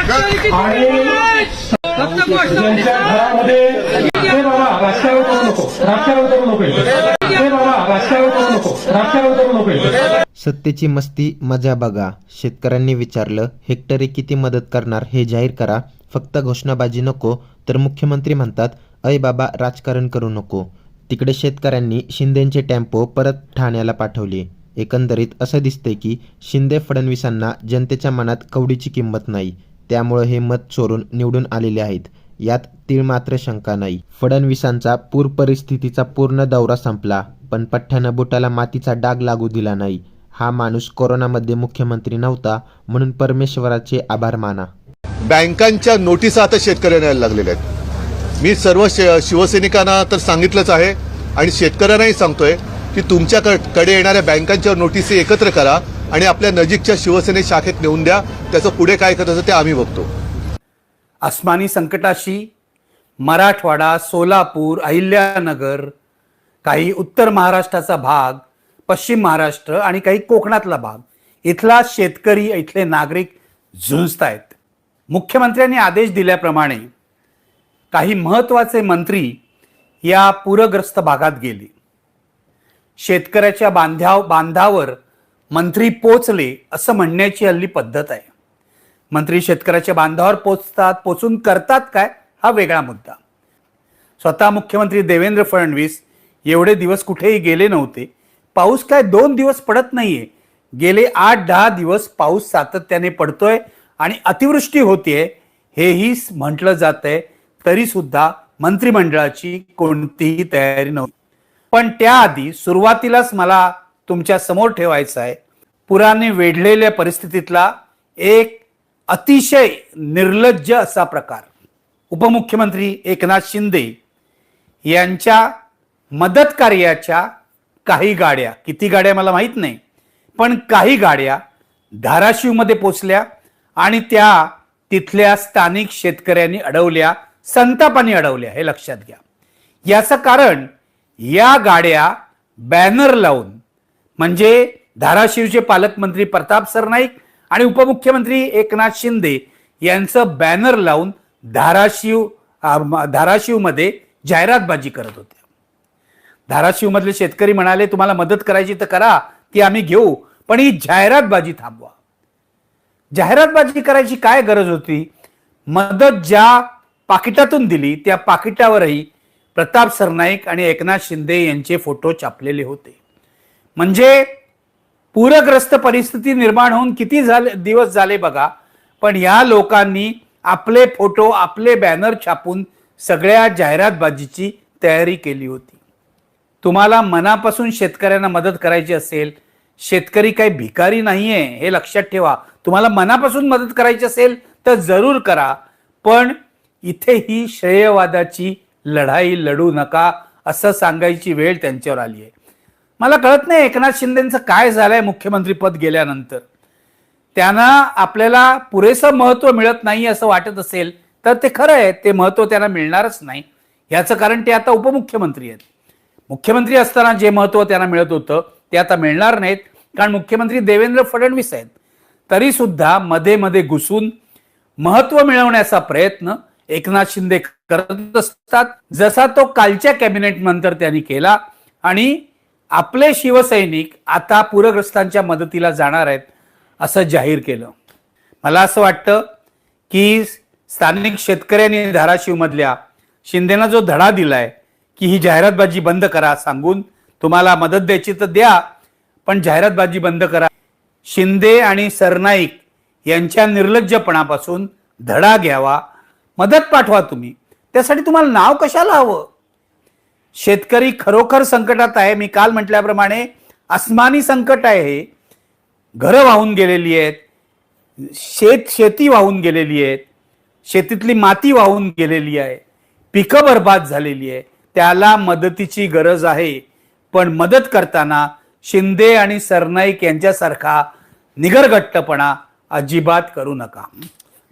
घरामध्ये बाबा करू नको. करू नको ते बाबा रस्त्यावर करू नको. रस्त्यावर करू नको सत्तेची मस्ती मजा बघा. शेतकऱ्यांनी विचारलं हेक्टरी किती मदत करणार हे जाहीर करा. फक्त घोषणाबाजी नको. तर मुख्यमंत्री म्हणतात अय बाबा राजकारण करू नको. तिकडे शेतकऱ्यांनी शिंदेचे टेम्पो परत ठाण्याला पाठवले. एकंदरीत असं दिसतंय की शिंदे फडणवीसांना जनतेच्या मनात कवडीची किंमत नाही. त्यामुळे हे मत चोरून निवडून आलेले आहेत. यात तीळ मात्र शंका नाही. फडणवीसांचा पूर परिस्थितीचा पूर्ण दौरा संपला पण पठ्ठ्यानं बुटाला मातीचा डाग लागू दिला नाही. हा माणूस कोरोनामध्ये मुख्यमंत्री नव्हता म्हणून परमेश्वराचे आभार माना. बँकांच्या नोटीस आता शेतकऱ्यांना यायला लागलेल्या आहेत. मी सर्व शिवसैनिकांना तर सांगितलंच आहे आणि शेतकऱ्यांनाही सांगतोय की तुमच्याकडे येणाऱ्या बँकांच्या नोटिसी एकत्र करा. आणि आपल्या नजीकच्या शिवसेने शाखेत नेऊन द्या. त्याचं पुढे काय करायचं ते आम्ही बघतो. अस्मानी संकटाशी मराठवाडा सोलापूर अहिल्यानगर काही उत्तर महाराष्ट्राचा भाग पश्चिम महाराष्ट्र आणि काही कोकणातला भाग इथला शेतकरी इथले नागरिक झुंजत आहेत मुख्यमंत्र्यांनी आदेश दिल्याप्रमाणे काही महत्त्वाचे मंत्री या पूरग्रस्त भागात गेले. शेतकऱ्याच्या बांध्याव बांधावर मंत्री पोचले असं म्हणण्याची हल्ली पद्धत आहे. मंत्री शेतकऱ्याच्या बांधावर पोचतात पोचून करतात काय? हा वेगळा मुद्दा. स्वतः मुख्यमंत्री देवेंद्र फडणवीस एवढे दिवस कुठेही गेले नव्हते. पाऊस काय दोन दिवस पडत नाहीये. गेले आठ दहा दिवस पाऊस सातत्याने पडतोय आणि अतिवृष्टी होतीये हेही म्हटलं जात आहे तरी सुद्धा मंत्रिमंडळाची कोणतीही तयारी नव्हती. पण त्याआधी सुरुवातीलाच मला तुमच्यासमोर ठेवायचं आहे. पुराने वेढलेल्या परिस्थितीतला एक अतिशय निर्लज्ज असा प्रकार. उपमुख्यमंत्री एकनाथ शिंदे यांच्या मदत कार्याच्या काही गाड्या किती गाड्या मला माहीत नाही पण काही गाड्या धाराशिवमध्ये पोचल्या आणि त्या तिथल्या स्थानिक शेतकऱ्यांनी अडवल्या संतापाने अडवल्या हे लक्षात घ्या. याचं कारण या गाड्या बॅनर लावून म्हणजे धाराशिवचे पालकमंत्री प्रताप सरनाईक आणि उपमुख्यमंत्री एकनाथ शिंदे यांचं बॅनर लावून धाराशिव धाराशिवमध्ये जाहिरातबाजी करत होते. धाराशिवमधले शेतकरी म्हणाले तुम्हाला मदत करायची तर करा ती आम्ही घेऊ पण ही जाहिरातबाजी थांबवा. जाहिरातबाजी करायची काय गरज होती? मदत ज्या पाकिटातून दिली त्या पाकिटावरही प्रताप सरनाईक आणि एकनाथ शिंदे यांचे फोटो छापलेले होते. म्हणजे पूरग्रस्त परिस्थिती निर्माण होऊन किती झाले दिवस झाले बघा. पण या लोकांनी आपले फोटो आपले बॅनर छापून सगळ्या जाहिरातबाजीची तयारी केली होती. तुम्हाला मनापासून शेतकऱ्यांना मदत करायची असेल शेतकरी काही भिकारी नाहीये हे लक्षात ठेवा. तुम्हाला मनापासून मदत करायची असेल तर जरूर करा पण इथे ही श्रेयवादाची लढाई लढू नका असं सांगायची वेळ त्यांच्यावर आली आहे मला कळत नाही एकनाथ शिंदेचं काय झालंय मुख्यमंत्री पद गेल्यानंतर. त्यांना आपल्याला पुरेसं महत्त्व मिळत नाही असं वाटत असेल तर ते खरं आहे ते महत्त्व त्यांना मिळणारच नाही. याचं कारण ते आता उपमुख्यमंत्री आहेत. मुख्यमंत्री असताना जे महत्त्व त्यांना मिळत होतं ते आता मिळणार नाहीत कारण मुख्यमंत्री देवेंद्र फडणवीस आहेत. तरी सुद्धा मध्ये मध्ये घुसून महत्त्व मिळवण्याचा प्रयत्न एकनाथ शिंदे करत असतात. जसा तो कालच्या कॅबिनेट नंतर त्यांनी केला आणि आपले शिवसैनिक आता पूरग्रस्तांच्या मदतीला जाणार आहेत असं जाहीर केलं. मला असं वाटतं की स्थानिक शेतकऱ्यांनी धाराशिवमधल्या शिंदेना जो धडा दिलाय की ही जाहिरातबाजी बंद करा सांगून तुम्हाला मदत द्यायची तर द्या पण जाहिरातबाजी बंद करा. शिंदे आणि सरनाईक यांच्या निर्लज्जपणापासून धडा घ्यावा मदत पाठवा तुम्ही. त्यासाठी तुम्हाला नाव कशाला हवं? शेतकरी खरोखर संकटात आहे. मी काल म्हटल्याप्रमाणे अस्मानी संकट आहे हे. घरं वाहून गेलेली आहेत. शेत शेती वाहून गेलेली आहेत. शेतीतली माती वाहून गेलेली आहे. पिकं बर्बाद झालेली आहे त्याला मदतीची गरज आहे. पण मदत करताना शिंदे आणि सरनाईक यांच्यासारखा निगरगट्टपणा अजिबात करू नका.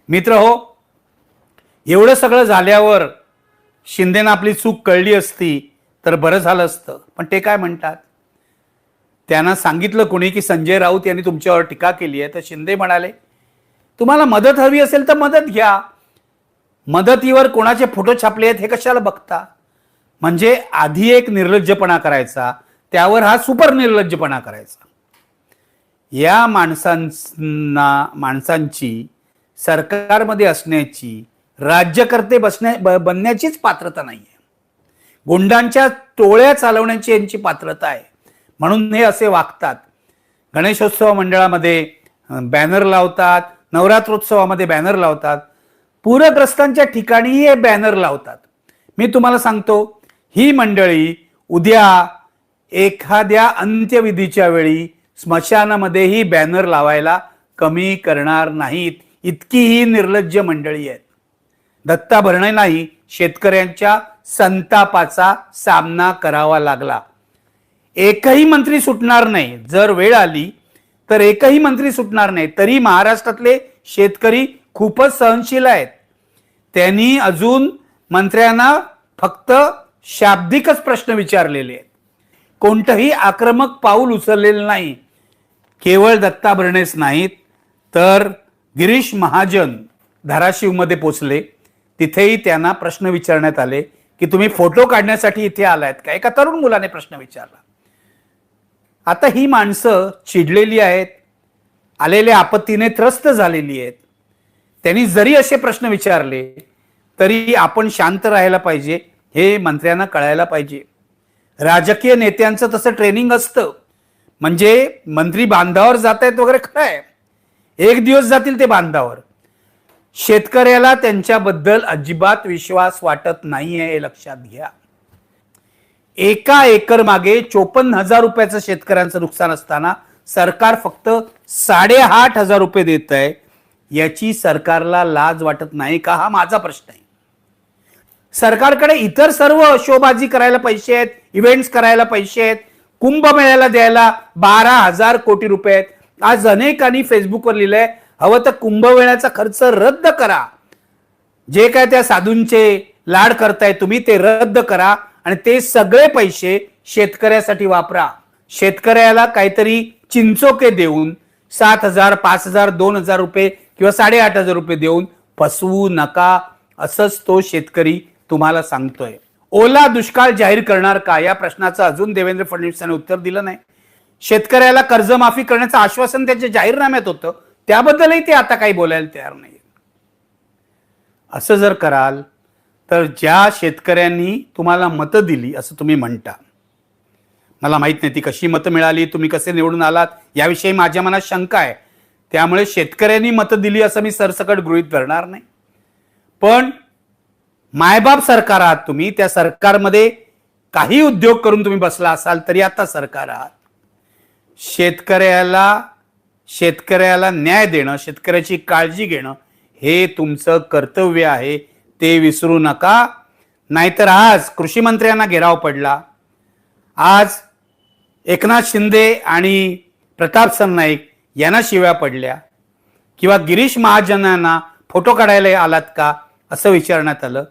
मित्र हो एवढं सगळं झाल्यावर शिंदेनं आपली चूक कळली असती तर बरं झालं असतं. पण ते काय म्हणतात? त्यांना सांगितलं कोणी की संजय राऊत यांनी तुमच्यावर टीका केली आहे. तर शिंदे म्हणाले तुम्हाला मदत हवी असेल तर मदत घ्या. मदतीवर कोणाचे फोटो छापले आहेत हे कशाला बघता? म्हणजे आधी एक निर्लज्जपणा करायचा त्यावर हा सुपर निर्लज्जपणा करायचा. या माणसांना माणसांची सरकारमध्ये असण्याची राज्यकर्ते बसण्या ब- बनण्याचीच पात्रता नाही आहे गुंडांच्या टोळ्या चालवण्याची यांची पात्रता आहे. म्हणून हे असे वागतात. गणेशोत्सव मंडळामध्ये बॅनर लावतात नवरात्रोत्सवामध्ये बॅनर लावतात. पूरग्रस्तांच्या ठिकाणीही हे बॅनर लावतात. मी तुम्हाला सांगतो ही मंडळी उद्या एखाद्या अंत्यविधीच्या वेळी स्मशानामध्येही बॅनर लावायला कमी करणार नाहीत. इतकी ही निर्लज्ज मंडळी आहेत. दत्ता भरणेंनाही शेतकऱ्यांच्या संतापाचा सामना करावा लागला. एकही मंत्री सुटणार नाही. जर वेळ आली तर एकही मंत्री सुटणार नाही. तरी महाराष्ट्रातले शेतकरी खूपच सहनशील आहेत. त्यांनी अजून मंत्र्यांना फक्त शाब्दिकच प्रश्न विचारलेले आहेत. कोणतंही आक्रमक पाऊल उचललेलं नाही. केवळ दत्ता भरणेच नाहीत तर गिरीश महाजन धाराशिवमध्ये पोचले. तिथेही त्यांना प्रश्न विचारण्यात आले की तुम्ही फोटो काढण्यासाठी इथे आलायत का? एका तरुण मुलाने प्रश्न विचारला. आता ही माणसं चिडलेली आहेत आलेल्या आपत्तीने त्रस्त झालेली आहेत. त्यांनी जरी असे प्रश्न विचारले तरी आपण शांत राहायला पाहिजे हे मंत्र्यांना कळायला पाहिजे. राजकीय नेत्यांचं तसं ट्रेनिंग असतं. म्हणजे मंत्री बांधावर जात आहेत वगैरे खरं आहे एक दिवस जातील ते बांधावर. शेतकऱ्याला त्यांच्याबद्दल अजिबात विश्वास वाटत नाहीये हे लक्षात घ्या. एका एकर मागे चोपन्न हजार रुपयाचं शेतकऱ्यांचं नुकसान असताना सरकार फक्त साडेआठ हजार रुपये देत आहे. याची सरकारला लाज वाटत नाही का? हा माझा प्रश्न आहे. सरकारकडे इतर सर्व शोबाजी करायला पैसे आहेत इव्हेंट्स करायला पैसे आहेत कुंभमेळ्याला द्यायला बारा हजार कोटी रुपये आहेत. आज अनेकांनी फेसबुकवर लिहिलंय हवं तर कुंभमेळ्याचा खर्च रद्द करा. जे काय त्या साधूंचे लाड करताय तुम्ही ते रद्द करा आणि ते सगळे पैसे शेतकऱ्यासाठी वापरा. शेतकऱ्याला काहीतरी चिंचोके देऊन सात हजार पाच हजार दोन हजार रुपये किंवा साडेआठ हजार रुपये देऊन फसवू नका असंच तो शेतकरी तुम्हाला सांगतोय. ओला दुष्काळ जाहीर करणार का? या प्रश्नाचं अजून देवेंद्र फडणवीसांनी उत्तर दिलं नाही. शेतकऱ्याला कर्जमाफी करण्याचं आश्वासन त्यांच्या जाहीरनाम्यात होतं. त्याबद्दलही ते आता काही बोलायला तयार नाही असं जर कराल तर ज्या शेतकऱ्यांनी तुम्हाला मतं दिली असं तुम्ही म्हणता. मला माहीत नाही ती कशी मतं मिळाली तुम्ही कसे निवडून आलात याविषयी माझ्या मनात शंका आहे. त्यामुळे शेतकऱ्यांनी मतं दिली असं मी सरसकट गृहीत धरणार नाही. पण मायबाप सरकार आहात तुम्ही त्या सरकारमध्ये काही उद्योग करून तुम्ही बसला असाल तरी आता सरकार आहात. शेतकऱ्याला शेतकऱ्याला न्याय देणं शेतकऱ्याची काळजी घेणं हे तुमचं कर्तव्य आहे ते विसरू नका. नाहीतर आज कृषी मंत्र्यांना घेराव पडला. आज एकनाथ शिंदे आणि प्रताप सरनाईक यांना शिव्या पडल्या. किंवा गिरीश महाजनांना फोटो काढायला आलात का? असं विचारण्यात आलं.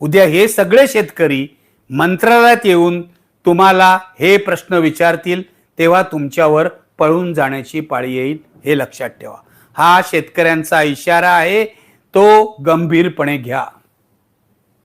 उद्या हे सगळे शेतकरी मंत्रालयात येऊन तुम्हाला हे प्रश्न विचारतील तेव्हा तुमच्यावर पळून जाण्याची पाळी येईल हे लक्षात ठेवा. हा शेतकऱ्यांचा इशारा आहे तो गंभीरपणे घ्या.